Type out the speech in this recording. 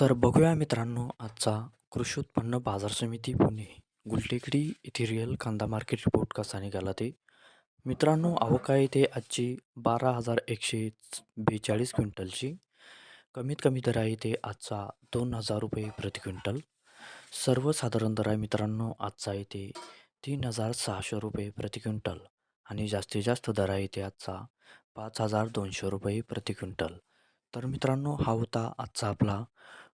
तर बघूया मित्रांनो आजचा कृषी उत्पन्न बाजार समिती पुणे. गुलटेकडी येथे रिअल कांदा मार्केट रिपोर्ट कसा निघाला ते? मित्रांनो आवक आहे ते आजची बारा हजार एकशे बेचाळीस क्विंटलची. कमीत कमी दर आहे ते आजचा दोन हजार रुपये प्रति क्विंटल. सर्वसाधारण दर आहे मित्रांनो आजचा आहे ते तीन हजार सहाशे रुपये प्रति क्विंटल. आणि जास्तीत जास्त दर आहे ते आजचा पाच हजार दोनशे रुपये प्रति क्विंटल. तर मित्रांनो हा होता आजचा आपला